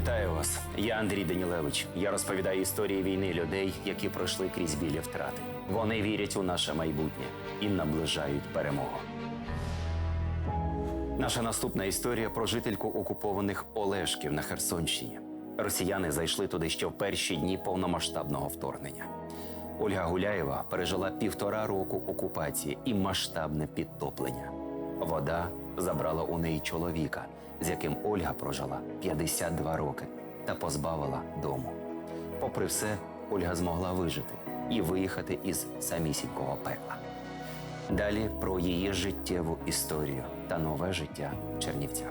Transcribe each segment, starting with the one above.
Вітаю вас. Я Андрій Данілевич. Я розповідаю історії війни людей, які пройшли крізь білі втрати. Вони вірять у наше майбутнє і наближають перемогу. Наша наступна історія про жительку окупованих Олешків на Херсонщині. Росіяни зайшли туди ще в перші дні повномасштабного вторгнення. Ольга Гуляєва пережила півтора року окупації і масштабне підтоплення. Вода забрала у неї чоловіка, з яким Ольга прожила 52 роки та позбавила дому. Попри все, Ольга змогла вижити і виїхати із самісінького пекла. Далі про її життєву історію та нове життя в Чернівцях.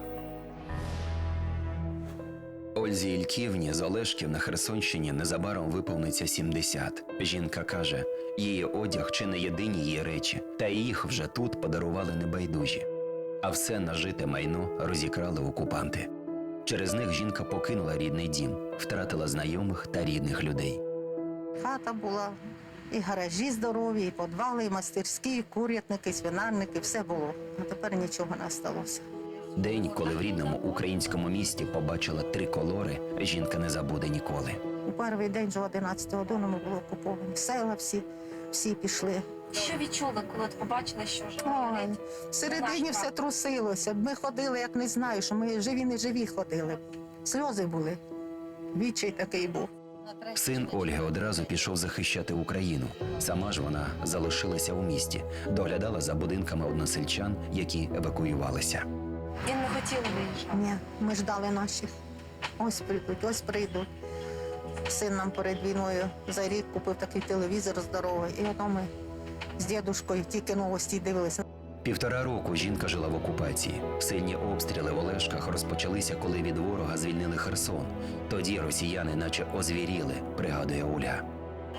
Ользі Ільківні з Олешків на Херсонщині незабаром виповниться 70. Жінка каже, її одяг чи не єдині її речі, та їх вже тут подарували небайдужі. А все нажите майно розікрали окупанти. Через них жінка покинула рідний дім, втратила знайомих та рідних людей. Хата була, і гаражі здорові, і подвали, і мастерські, і курятники, і свинарники, все було. А тепер нічого не сталося. День, коли в рідному українському місті побачила триколори, жінка не забуде ніколи. У перший день же 11 годину ми були окуповані. Села всі, всі пішли. Що відчули, коли от побачили, що вже Ой, всередині все трусилося. Ми ходили, як не знаю, що ми живі, не живі ходили. Сльози були. Відчай такий був. Син Ольги одразу пішов захищати Україну. Сама ж вона залишилася у місті, доглядала за будинками односельчан, які евакуювалися. Він не хотів виїжджати. Ні, ми ждали наших. Ось прийдуть, ось прийдуть. Син нам перед війною за рік купив такий телевізор здоровий. І ото ми з дідушкою тільки новості дивилися. Півтора року жінка жила в окупації. Сильні обстріли в Олешках розпочалися, коли від ворога звільнили Херсон. Тоді росіяни, наче озвіріли, пригадує Оля.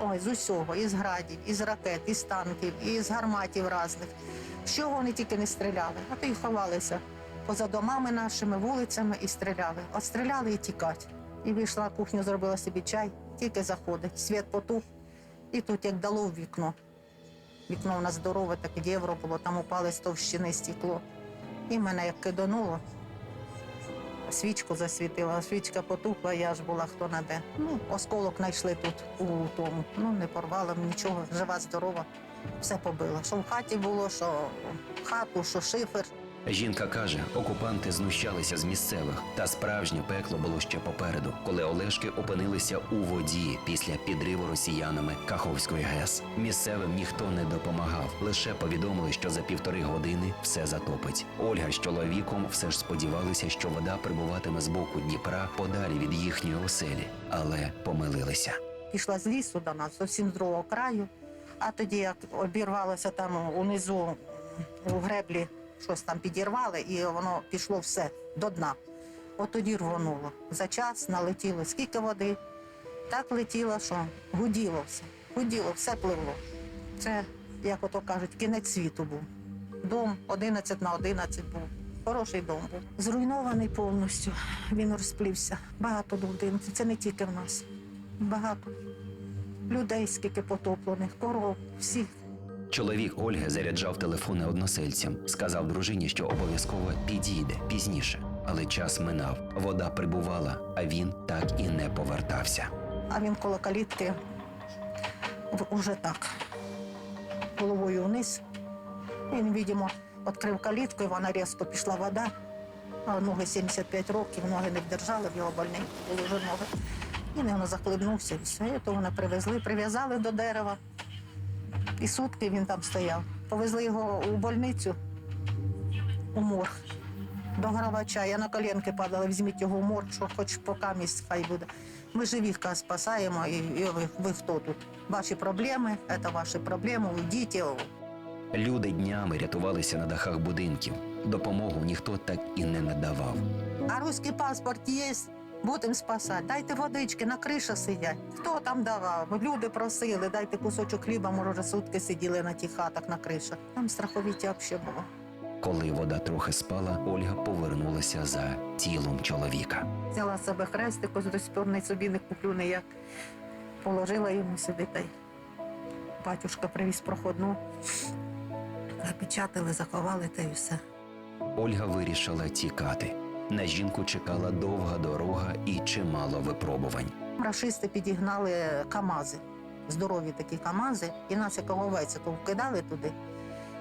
Ой, з усього, із градів, із ракет, із танків, із гарматів різних. Що вони тільки не стріляли, а то й ховалися поза домами нашими, вулицями і стріляли. От стріляли і тікать. І вийшла кухню, зробила собі чай, тільки заходить. Світ потух, і тут як дало в вікно. Вікно у нас здорове, таке євро було, там упали з товщини стекло. І мене як кидануло. Свічку засвітила, свічка потухла, я ж була хто на де. Ну, осколок знайшли тут у тому. Ну, не порвала нічого, жива, здорова. Все побила. Що в хаті було, що хату, що шифер. Жінка каже, окупанти знущалися з місцевих, та справжнє пекло було ще попереду, коли Олешки опинилися у воді після підриву росіянами Каховської ГЕС. Місцевим ніхто не допомагав, лише повідомили, що за півтори години все затопить. Ольга з чоловіком все ж сподівалися, що вода прибуватиме з боку Дніпра подалі від їхньої оселі, але помилилися. Пішла з лісу до нас, зовсім з другого краю. А тоді, як обірвалося там унизу у греблі, щось там підірвали, і воно пішло все до дна. От тоді рвонуло. За час налетіло скільки води, так летіло, що гуділо все. Гуділо, все пливло. Це, як ото кажуть, кінець світу був. Дом 11 на 11 був. Хороший дом був. Зруйнований повністю. Він розплівся. Багато будинків. Це не тільки в нас. Багато людей, скільки потоплених, коров, всіх. Чоловік Ольги заряджав телефони односельцям, сказав дружині, що обов'язково підійде пізніше. Але час минав, вода прибувала, а він так і не повертався. А він коло калітки уже так, головою вниз. Він, видимо, відкрив калітку, і вона різко пішла вода. А ноги 75 років, ноги не вдержали, в його больненькі були вже ноги. І він захлибнувся, і все. То вони привезли, прив'язали до дерева. І сутки він там стояв. Повезли його у больницю, у морг. До гравача. Я на коленки падала, візьміть його в морг, що хоч поки місць хай буде. Ми живітка спасаємо, і, і ви, ви хто тут? Ваші проблеми, це ваші проблеми, уйдіть. Люди днями рятувалися на дахах будинків. Допомогу ніхто так і не надавав. А руський паспорт є, будемо спасати. Дайте водички, на криші сидять. Хто там давав? Люди просили, дайте кусочок хліба, може, сутки сиділи на тих хатах на кришах. Там страховиття взагалі було. Коли вода трохи спала, Ольга повернулася за тілом чоловіка. Взяла себе хрестик, ось до не собі не куплю ніяк. Положила йому сюди та й батюшка привіз проходну. Запечатали, заховали та й все. Ольга вирішила тікати. На жінку чекала довга дорога і чимало випробувань. Рашисти підігнали КАМАЗи, здорові такі КАМАЗи, і нас як овець, то вкидали туди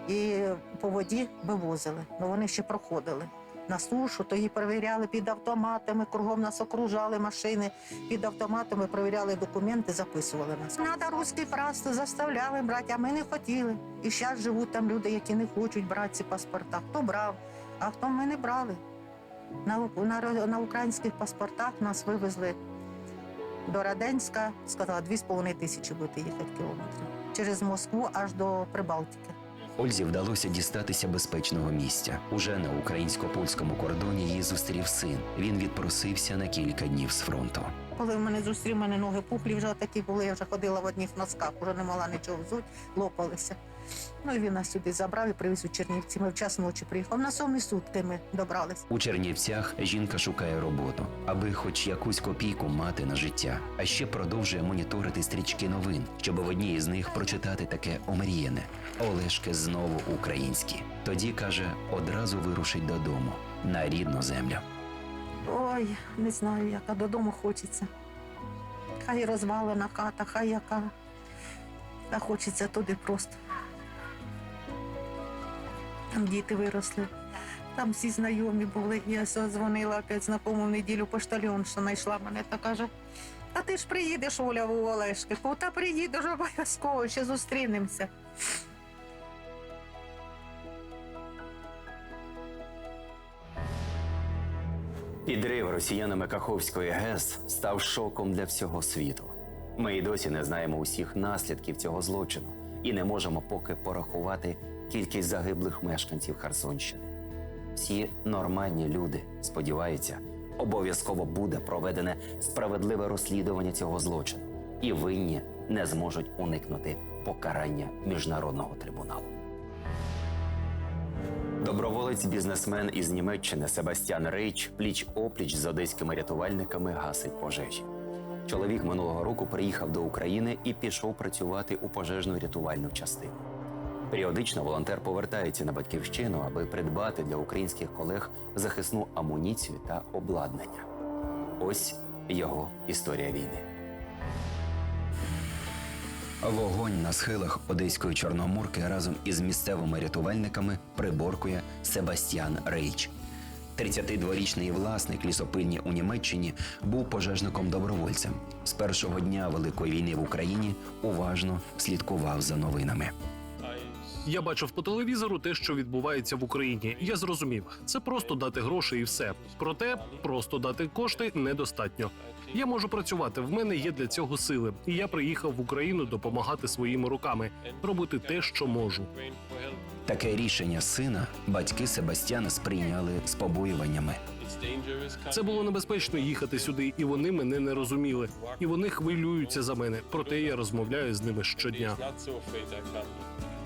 і по воді вивозили. Ну вони ще проходили. На сушу, то її перевіряли під автоматами, кругом нас окружали машини під автоматами, перевіряли документи, записували нас. Надо русський паспорт, заставляли брати, а ми не хотіли. І зараз живуть там люди, які не хочуть брати ці паспорта. Хто брав, а хто ми не брали. На, на, на українських паспортах нас вивезли до Раденська, сказала, 2,5 тисячі будете їхати кілометрів. Через Москву аж до Прибалтики. Ользі вдалося дістатися безпечного місця. Уже на українсько-польському кордоні її зустрів син. Він відпросився на кілька днів з фронту. Коли в мене зустрів, мене ноги пухлі вже такі були, я вже ходила в одних носках, вже не могла нічого взути, лопалися. Ну і він нас сюди забрав і привіз у Чернівці. Ми в час ночі приїхав. На сьомі сутки ми добрались. У Чернівцях жінка шукає роботу, аби хоч якусь копійку мати на життя, а ще продовжує моніторити стрічки новин, щоб в одній із них прочитати таке омріяне Олешки знову українські. Тоді каже, одразу вирушить додому на рідну землю. Ой, не знаю, яка додому хочеться. Хай розвалена хата, хай яка. Та хочеться туди просто. Там діти виросли, там всі знайомі були. Я дзвонила опять знакому в неділю що знайшла мене та каже. А ти ж приїдеш, Оля, у Олешки. Та приїдеш обов'язково, ще зустрінемося. Підрив росіянами Каховської ГЕС став шоком для всього світу. Ми й досі не знаємо усіх наслідків цього злочину і не можемо поки порахувати кількість загиблих мешканців Херсонщини. Всі нормальні люди сподіваються, обов'язково буде проведене справедливе розслідування цього злочину, і винні не зможуть уникнути покарання міжнародного трибуналу. Доброволець бізнесмен із Німеччини Себастьян Рейч пліч опліч з одеськими рятувальниками гасить пожежі. Чоловік минулого року приїхав до України і пішов працювати у пожежну рятувальну частину. Періодично волонтер повертається на батьківщину, аби придбати для українських колег захисну амуніцію та обладнання. Ось його історія війни. Вогонь на схилах одеської чорноморки разом із місцевими рятувальниками приборкує Себастьян Рейч. 32-річний власник лісопильні у Німеччині був пожежником-добровольцем. З першого дня Великої війни в Україні уважно слідкував за новинами. Я бачив по телевізору те, що відбувається в Україні. Я зрозумів, це просто дати гроші і все. Проте просто дати кошти недостатньо. Я можу працювати. В мене є для цього сили. І я приїхав в Україну допомагати своїми руками, робити те, що можу. Таке рішення сина батьки Себастьяна сприйняли з побоюваннями. Це було небезпечно їхати сюди, і вони мене не розуміли. І вони хвилюються за мене. Проте я розмовляю з ними щодня.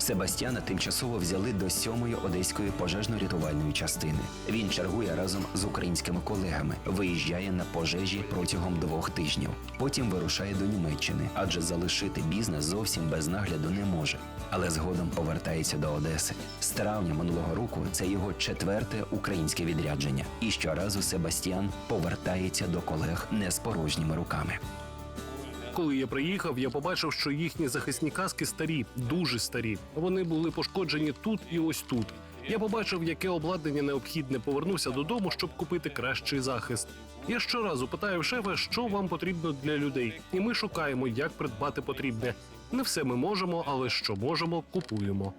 Себастьяна тимчасово взяли до сьомої одеської пожежно-рятувальної частини. Він чергує разом з українськими колегами, виїжджає на пожежі протягом двох тижнів. Потім вирушає до Німеччини, адже залишити бізнес зовсім без нагляду не може. Але згодом повертається до Одеси. З травня минулого року це його четверте українське відрядження. І щоразу Себастьян повертається до колег не з порожніми руками. Коли я приїхав, я побачив, що їхні захисні каски старі, дуже старі. Вони були пошкоджені тут і ось тут. Я побачив, яке обладнання необхідне. Повернувся додому, щоб купити кращий захист. Я щоразу питаю шефа, що вам потрібно для людей, і ми шукаємо, як придбати потрібне. Не все ми можемо, але що можемо, купуємо.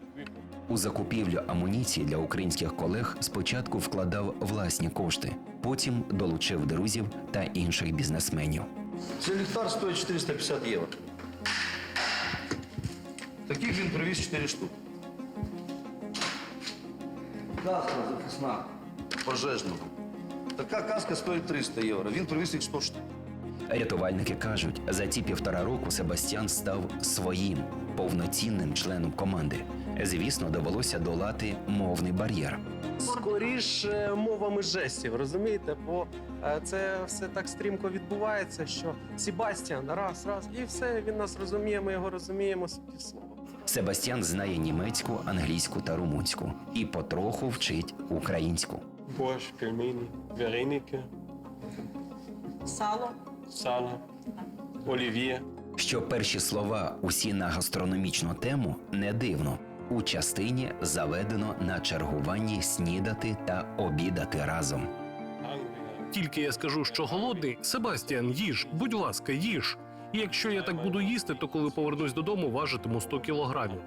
У закупівлю амуніції для українських колег спочатку вкладав власні кошти, потім долучив друзів та інших бізнесменів. Цей ліхтар стоїть 450 євро. Таких він привіз 4 штуки. Каска захисна, пожежна. Така каска стоїть 300 євро. Він привіз їх 100 штук. Рятувальники кажуть, за ці півтора року Себастьян став своїм повноцінним членом команди. Звісно, довелося долати мовний бар'єр. Скоріше мовами жестів, розумієте? Бо е, це все так стрімко відбувається, що Себастьян, раз, раз, і все, він нас розуміє, ми його розуміємо суті слова. Себастьян знає німецьку, англійську та румунську і потроху вчить українську. борщ, пельмені, вареники, Сало. сало, олів'є. Що перші слова усі на гастрономічну тему не дивно. У частині заведено на чергуванні снідати та обідати разом. Тільки я скажу, що голодний, Себастіан, їж, будь ласка, їж. І якщо я так буду їсти, то коли повернусь додому, важитиму 100 кілограмів.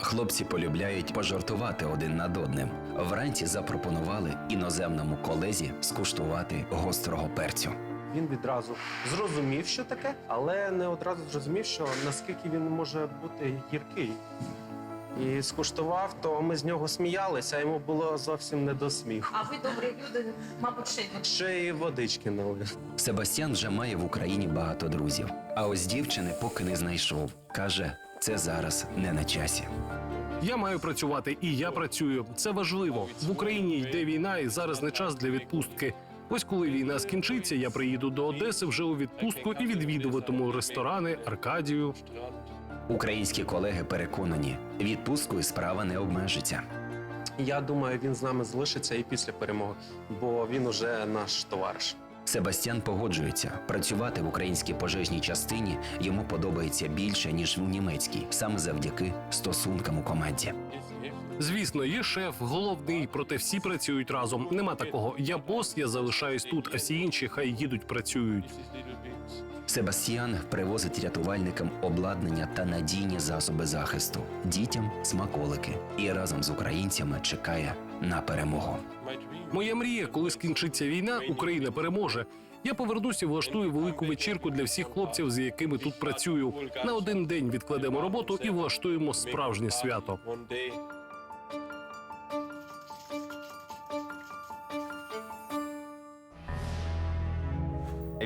Хлопці полюбляють пожартувати один над одним. Вранці запропонували іноземному колезі скуштувати гострого перцю. Він відразу зрозумів, що таке, але не одразу зрозумів, що наскільки він може бути гіркий. І скуштував, то ми з нього сміялися, а йому було зовсім не до сміху. А ви добрі люди, мабуть, ще й Ще й водички налив. Себастьян вже має в Україні багато друзів. А ось дівчини поки не знайшов. Каже, це зараз не на часі. Я маю працювати, і я працюю. Це важливо. В Україні йде війна, і зараз не час для відпустки. Ось коли війна скінчиться, я приїду до Одеси вже у відпустку і відвідуватиму ресторани, Аркадію. Українські колеги переконані, відпусткою справа не обмежиться. Я думаю, він з нами залишиться і після перемоги, бо він уже наш товариш. Себастьян погоджується, працювати в українській пожежній частині йому подобається більше ніж в німецькій, саме завдяки стосункам у команді. Звісно, є шеф, головний, проте всі працюють разом. Нема такого. Я бос, я залишаюсь тут, а всі інші хай їдуть, працюють. Себастьян привозить рятувальникам обладнання та надійні засоби захисту, дітям смаколики і разом з українцями чекає на перемогу. Моя мрія, коли скінчиться війна, Україна переможе. Я повернуся влаштую велику вечірку для всіх хлопців, з якими тут працюю. На один день відкладемо роботу і влаштуємо справжнє свято.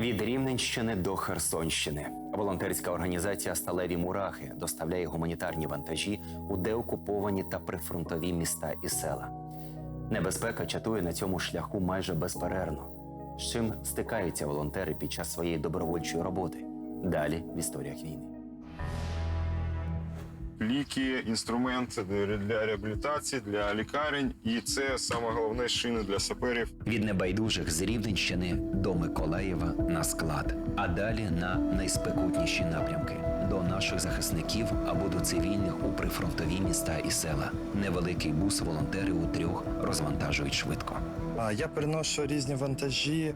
Від Рівненщини до Херсонщини волонтерська організація Сталеві Мурахи доставляє гуманітарні вантажі у деокуповані та прифронтові міста і села. Небезпека чатує на цьому шляху майже безперервно. З чим стикаються волонтери під час своєї добровольчої роботи? Далі в історіях війни. Ліки, інструменти для реабілітації, для лікарень, і це саме головне шини для саперів. Від небайдужих з Рівненщини до Миколаєва на склад, а далі на найспекутніші напрямки до наших захисників або до цивільних у прифронтові міста і села. Невеликий бус волонтери у трьох розвантажують швидко. А, Я переношу різні вантажі,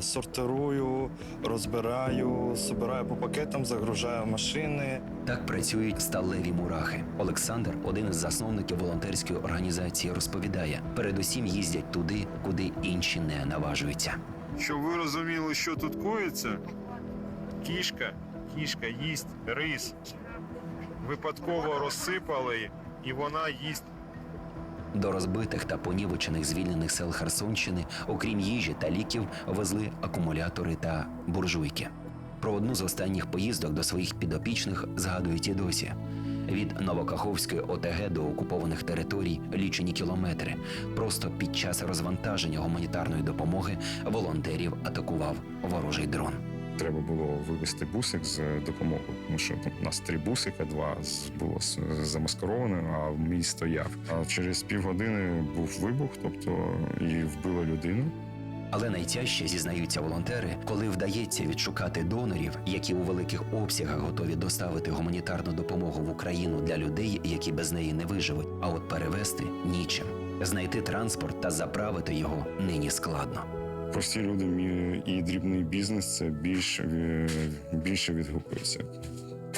сортирую, розбираю, збираю по пакетам, загружаю машини. Так працюють сталеві мурахи. Олександр, один із засновників волонтерської організації, розповідає: передусім їздять туди, куди інші не наважуються. Щоб ви розуміли, що тут коїться, кішка, кішка їсть рис. Випадково розсипали, і вона їсть До розбитих та понівечених звільнених сел Херсонщини, окрім їжі та ліків, везли акумулятори та буржуйки. Про одну з останніх поїздок до своїх підопічних згадують і досі. Від Новокаховської ОТГ до окупованих територій лічені кілометри. Просто під час розвантаження гуманітарної допомоги волонтерів атакував ворожий дрон. Треба було вивезти бусик з допомогою, тому що у нас три бусика, два було з- а мій стояв. А через півгодини був вибух, тобто і вбило людину. Але найтяжче зізнаються волонтери, коли вдається відшукати донорів, які у великих обсягах готові доставити гуманітарну допомогу в Україну для людей, які без неї не виживуть. А от перевезти нічим. Знайти транспорт та заправити його нині складно. Прості люди і дрібний бізнес це більш, е, більше відгукується.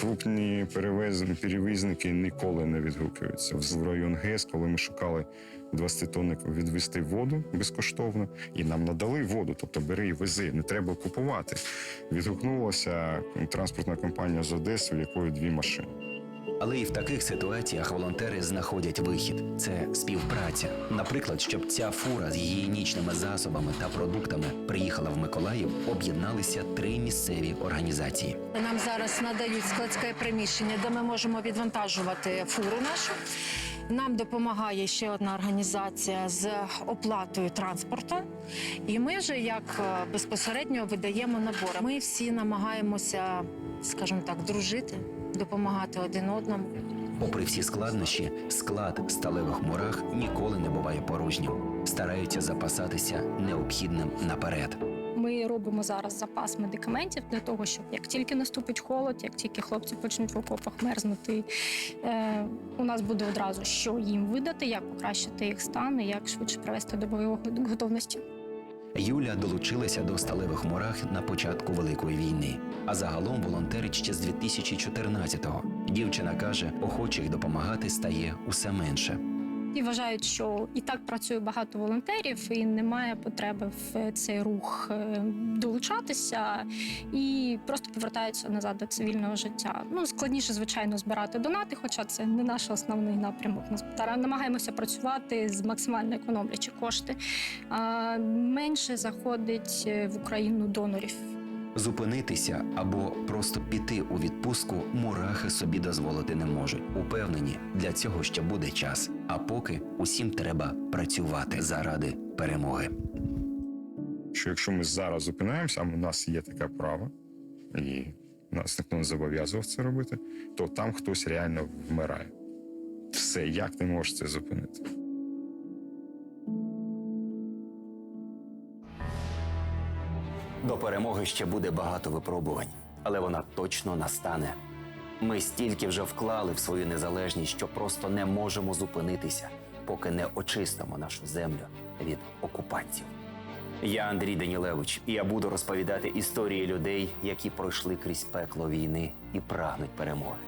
Крупні перевізники ніколи не відгукуються. В район ГЕС, коли ми шукали 20 тонн відвести воду безкоштовно, і нам надали воду, тобто бери і вези, не треба купувати. Відгукнулася транспортна компанія з Одеси, в якої дві машини. Але і в таких ситуаціях волонтери знаходять вихід це співпраця. Наприклад, щоб ця фура з гігієнічними засобами та продуктами приїхала в Миколаїв, об'єдналися три місцеві організації. Нам зараз надають складське приміщення, де ми можемо відвантажувати фуру нашу. Нам допомагає ще одна організація з оплатою транспорту, і ми вже як е, безпосередньо видаємо набори. Ми всі намагаємося, скажімо так, дружити, допомагати один одному. Попри всі складнощі, склад сталевих мурах ніколи не буває порожнім. стараються запасатися необхідним наперед. Ми робимо зараз запас медикаментів для того, щоб як тільки наступить холод, як тільки хлопці почнуть в окопах мерзнути, е, у нас буде одразу що їм видати, як покращити їх стан і як швидше привести до бойової готовності. Юля долучилася до сталевих мурах на початку Великої війни, а загалом волонтерить ще з 2014-го. Дівчина каже, охочих допомагати стає усе менше. І вважають, що і так працює багато волонтерів, і немає потреби в цей рух е, долучатися, і просто повертаються назад до цивільного життя. Ну складніше, звичайно, збирати донати, хоча це не наш основний напрямок. Ми намагаємося працювати з максимально економлячи кошти. А менше заходить е, в Україну донорів. Зупинитися або просто піти у відпустку мурахи собі дозволити не можуть. Упевнені, для цього ще буде час. А поки усім треба працювати заради перемоги. Що якщо ми зараз зупинаємося, а у нас є таке право, і нас ніхто не зобов'язував це робити, то там хтось реально вмирає. Все, як ти можеш це зупинити? До перемоги ще буде багато випробувань, але вона точно настане. Ми стільки вже вклали в свою незалежність, що просто не можемо зупинитися, поки не очистимо нашу землю від окупантів. Я Андрій Данілевич, і я буду розповідати історії людей, які пройшли крізь пекло війни і прагнуть перемоги.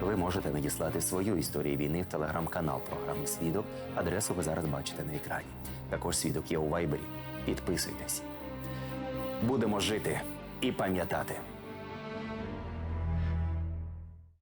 Ви можете надіслати свою історію війни в телеграм-канал програми Свідок. Адресу ви зараз бачите на екрані. Також свідок є у Вайбері. Підписуйтесь. Будемо жити і пам'ятати.